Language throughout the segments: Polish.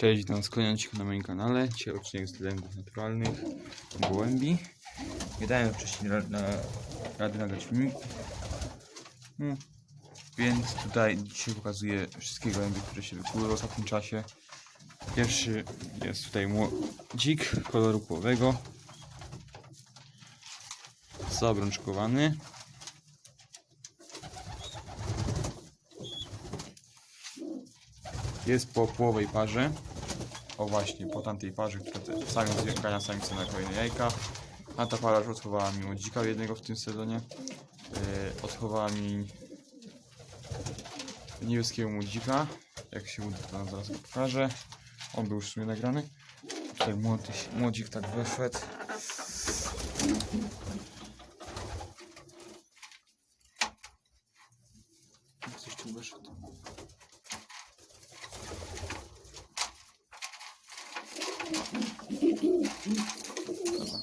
Cześć, witam skłaniacie na moim kanale. Dzisiaj odcinek z lęków naturalnych gołębi. Nie dałem wcześniej ra- na, rady nagrać filmik. No, więc tutaj dzisiaj pokazuję wszystkie gołębie, które się wykuły w ostatnim czasie. Pierwszy jest tutaj młodzik koloru płowego. Zabrączkowany. Jest po połowej parze. O właśnie, po tamtej parze, która sami zjechania samice na kolejne jajka. A ta para już odchowała mi młodzika jednego w tym sezonie. Yy, odchowała mi niebieskiego młodzika. Jak się uda, to zaraz pokażę. On był już w sumie nagrany. Tutaj młody, młodzik tak wyszedł. Coś tu wyszedł.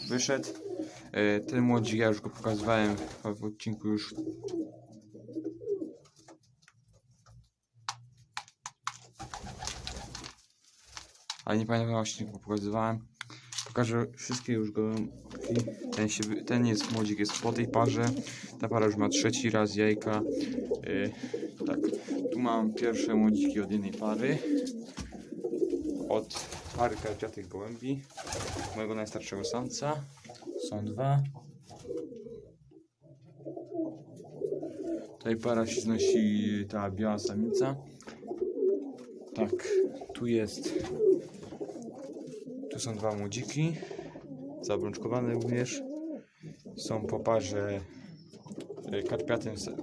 Wyszedł. E, Ten młodzik, ja już go pokazywałem w odcinku już. Ale nie pamiętam właśnie, go pokazywałem. Pokażę wszystkie już go. Ten, się, ten jest młodzik, jest po tej parze. Ta para już ma trzeci raz jajka. E, tak, tu mam pierwsze młodziki od jednej pary. Od pary karpiatych gołębi mojego najstarszego samca. Są dwa. Tutaj para się znosi ta biała samica. Tak, tu jest. Tu są dwa młodziki. Zabrączkowane również. Są po parze e, karpiatym sa-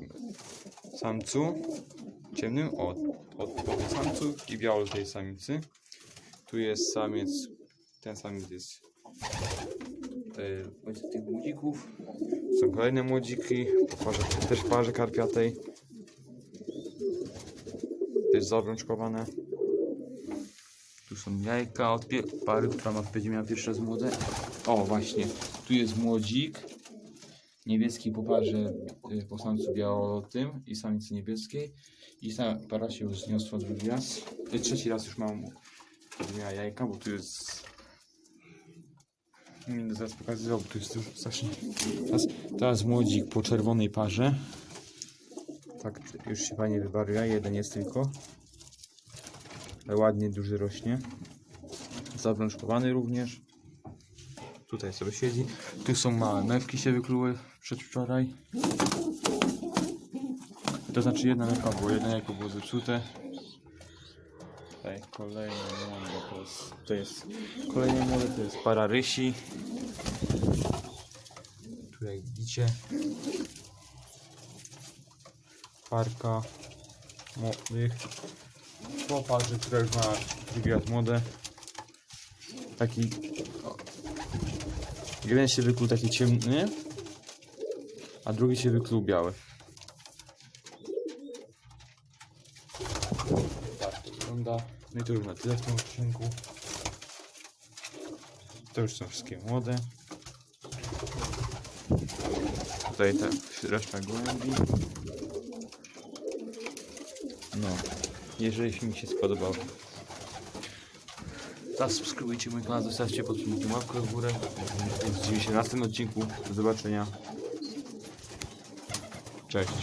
samcu. Ciemnym od, od, samcu i biało tej samicy. Tu jest samiec. Ten samiec jest od tych młodzików. Są kolejne młodziki, parze, też parze karpiatej. Też zabrączkowane. Tu są jajka od pary, która ma będzie miała pierwszy raz młode. O, właśnie, tu jest młodzik. Niebieski po parze y, po samcu białotym i samicy niebieskiej. I sama para się już zniosła drugi raz. Y, Trzeci raz już mam miała jajka, bo tu jest będę zaraz pokazywał, bo tu jest strasznie. Teraz, teraz młodzik po czerwonej parze. Tak, już się fajnie wybarwia. Jeden jest tylko. Ale ładnie, duży rośnie. Zabrączkowany również. Tutaj sobie siedzi. Tu są małe mewki się wykluły przedwczoraj. To znaczy jedna mewka, bo jedno jajko było zepsute. Tutaj kolejne młode to jest, to jest kolejne młode, to jest para rysi. Tu jak widzicie parka młodych po parze, która już ma raz młode. Taki jeden się wykluł taki ciemny, a drugi się wykluł biały. Tak to wygląda. No i to już na tyle w tym odcinku. To już są wszystkie młode. Tutaj ta reszta gołębi. No, jeżeli film się spodobał, zasubskrybujcie mój kanał, zostawcie pod filmikiem łapkę w górę. Widzimy się w następnym odcinku. Do zobaczenia. Cześć.